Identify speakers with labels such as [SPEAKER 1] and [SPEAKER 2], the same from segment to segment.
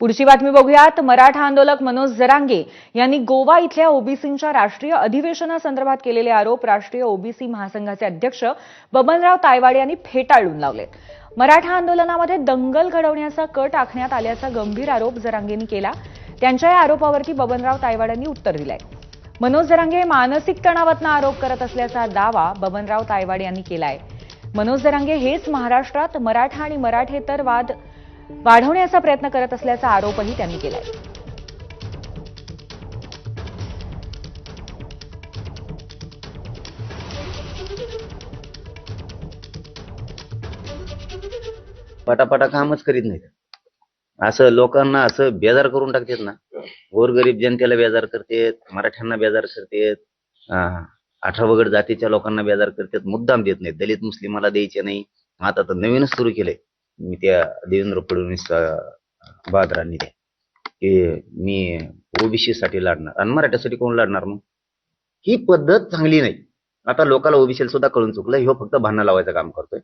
[SPEAKER 1] पुढची बातमी बघूयात. मराठा आंदोलक मनोज जरांगे यांनी गोवा इथल्या ओबीसींच्या राष्ट्रीय अधिवेशनासंदर्भात केलेले आरोप राष्ट्रीय ओबीसी महासंघाचे अध्यक्ष बबनराव तायवाडे यांनी फेटाळून लावलेत मराठा आंदोलनामध्ये दंगल घडवण्याचा कट आखण्यात आल्याचा गंभीर आरोप जरांगेंनी केला. त्यांच्या या आरोपावरती बबनराव तायवाडांनी उत्तर दिलंय. मनोज जरांगे हे मानसिक तणावातनं आरोप करत असल्याचा दावा बबनराव तायवाडे यांनी केलाय. मनोज जरांगे हेच महाराष्ट्रात मराठा आणि मराठेतर वाद वाढवण्याचा प्रयत्न करत असल्याचा आरोपही त्यांनी केलाय.
[SPEAKER 2] पटापटा कामच करीत नाहीत. असं लोकांना असं बेजार करून टाकतात ना. गोरगरीब जनतेला बेजार करतेत मराठ्यांना बेजार करतेत अं, जातीच्या लोकांना बेजार करतात मुद्दाम देत नाहीत. दलित मुस्लिमाला द्यायचे नाही. आता तर नवीनच सुरू केलंय. मी त्या देवेंद्र फडणवीस अं, बहादरांनी की मी ओबीसी साठी लढणार आणि मराठ्यासाठी कोण लढणार मग ही पद्धत चांगली नाही आता लोकांना ओबीसीला सुद्धा कळून चुकलं ह्यो फक्त भांडणं लावायचं काम करतोय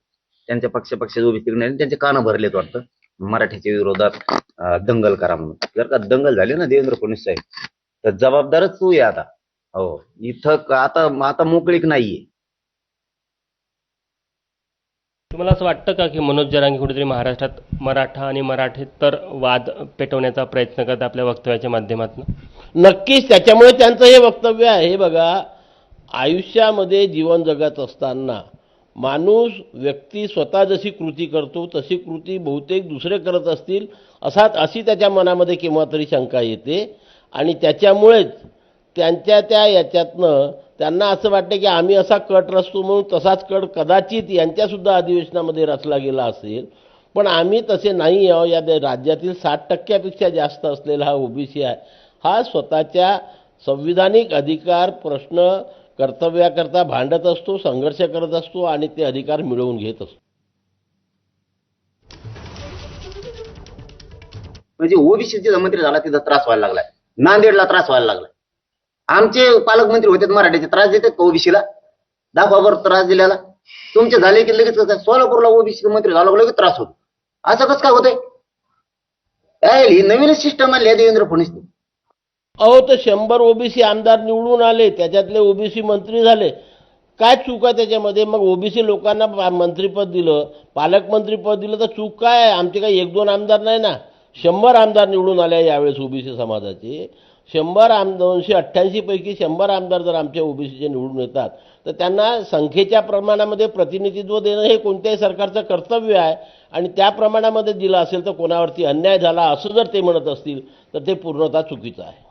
[SPEAKER 2] त्यांच्या पक्ष पक्ष ओबीसी नाही त्यांचे कानं भरलेत वाटतं मराठीच्या विरोधात दंगल करा म्हणून जर का दंगल झाली ना देवेंद्र फडणवीस साहेब तर जबाबदारच तू आहे आता हो इथं का- आता आता मोकळीक नाहीये
[SPEAKER 3] तुम्हाला असं वाटतं का की मनोज जरांगी कुठेतरी महाराष्ट्रात मराठा आणि मराठेतर वाद पेटवण्याचा प्रयत्न करत आपल्या वक्तव्याच्या माध्यमातून?
[SPEAKER 4] नक्कीच त्याच्यामुळे त्यांचं हे वक्तव्य आहे. बघा आयुष्यामध्ये जीवन जगत असताना माणूस व्यक्ती स्वतः जशी कृती करतो तशी कृती बहुतेक दुसरे करत असतील असा अशी त्याच्या मनामध्ये केव्हा तरी शंका येते. आणि त्याच्यामुळेच त्यांच्या त्या याच्यातनं त्यांना असं वाटतं की आम्ही असा कट रचतो म्हणून तसाच कट कदाचित यांच्यासुद्धा अधिवेशनामध्ये रचला गेला असेल. पण आम्ही तसे नाही आहो या राज्यातील साठ टक्क्यापेक्षा जास्त असलेला हा ओबीसी आहे. हा स्वतःच्या संविधानिक अधिकार प्रश्न कर्तव्याकरता भांडत असतो संघर्ष करत असतो आणि ते अधिकार मिळवून घेत असतो.
[SPEAKER 2] म्हणजे ओबीसीचे मंत्री झाला तिथं त्रास व्हायला लागलाय. नांदेडला त्रास व्हायला लागलाय. आमचे पालकमंत्री होते मराठीचे त्रास देतात का ओबीसीला? दाखवा बरं त्रास दिल्याला. तुमचे झाले की लगेच कसं? सोलापूरला ओबीसी मंत्री झाला लगेच त्रास होतो. असं कसं काय होतंय? ही नवीनच सिस्टम आणली आहे देवेंद्र फडणवीस
[SPEAKER 4] अहो तर शंभर ओबीसी आमदार निवडून आले त्याच्यातले ओबीसी मंत्री झाले. काय चूक आहे त्याच्यामध्ये? मग ओबीसी लोकांना मंत्रीपद दिलं पालकमंत्रीपद दिलं तर चूक काय आहे? आमचे काही एक दोन आमदार नाही ना. शंभर आमदार निवडून आले यावेळेस ओबीसी समाजाचे. शंभर आम दोनशे अठ्ठ्याऐंशीपैकी शंभर आमदार जर आमच्या ओबीसीचे निवडून येतात तर त्यांना संख्येच्या प्रमाणामध्ये प्रतिनिधित्व देणं हे कोणत्याही सरकारचं कर्तव्य आहे. आणि त्या प्रमाणामध्ये दिलं असेल तर कोणावरती अन्याय झाला असं जर ते म्हणत असतील तर ते पूर्णतः चुकीचं आहे.